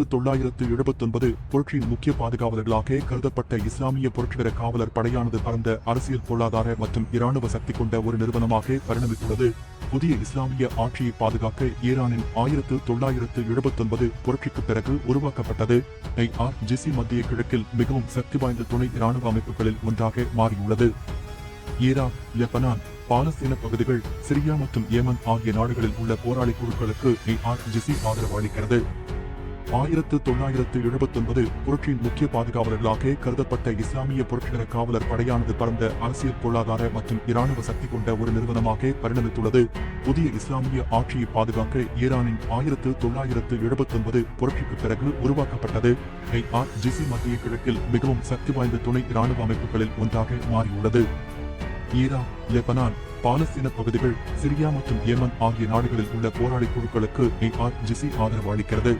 ஆயிரத்து தொள்ளாயிரத்து எழுபத்தொன்பது புரட்சியின் முக்கிய பாதுகாவலர்களாக கருதப்பட்ட இஸ்லாமிய புரட்சிகர காவலர் படையானது பரந்த அரசியல் பொருளாதார மற்றும் இராணுவ சக்தி கொண்ட ஒரு நிறுவனமாக பரிணமித்துள்ளது. புதிய இஸ்லாமிய ஆட்சியை பாதுகாக்க ஈரானின் ஆயிரத்து தொள்ளாயிரத்து எழுபத்தொன்பது புரட்சிக்கு பிறகு உருவாக்கப்பட்டது. ஐஆர் ஜிசி மத்திய கிழக்கில் மிகவும் சக்தி வாய்ந்த துணை இராணுவ அமைப்புகளில் ஒன்றாக மாறியுள்ளது. ஈராக் லெபனான் பாலஸ்தீன பகுதிகள் சிரியா மற்றும் ஏமன் ஆகிய நாடுகளில் உள்ள போராளி குழுக்களுக்கு ஐஆர்ஜிசி ஆதரவு அளிக்கிறது. ஆயிரத்து தொள்ளாயிரத்து எழுபத்தொன்பது புரட்சியின் முக்கிய பாதுகாவலர்களாக கருதப்பட்ட இஸ்லாமிய புரட்சிகர காவலர் படையானது பரந்த அரசியல் பொருளாதார மற்றும் இராணுவ சக்தி கொண்ட ஒரு நிறுவனமாக பரிணமித்துள்ளது. புதிய இஸ்லாமிய ஆட்சியை பாதுகாக்க ஈரானின் ஆயிரத்து தொள்ளாயிரத்து எழுபத்தொன்பது புரட்சிக்கு பிறகு உருவாக்கப்பட்டது. ஐஆர்ஜிசி மத்திய கிழக்கில் மிகவும் சக்தி வாய்ந்த துணை இராணுவ அமைப்புகளில் ஒன்றாக மாறியுள்ளது. ஈரான் லெபனான் பாலஸ்தீன பகுதிகள் சிரியா மற்றும் ஏமன் ஆகிய நாடுகளில் உள்ள போராளி குழுக்களுக்கு ஐஆர்ஜிசி ஆதரவு அளிக்கிறது.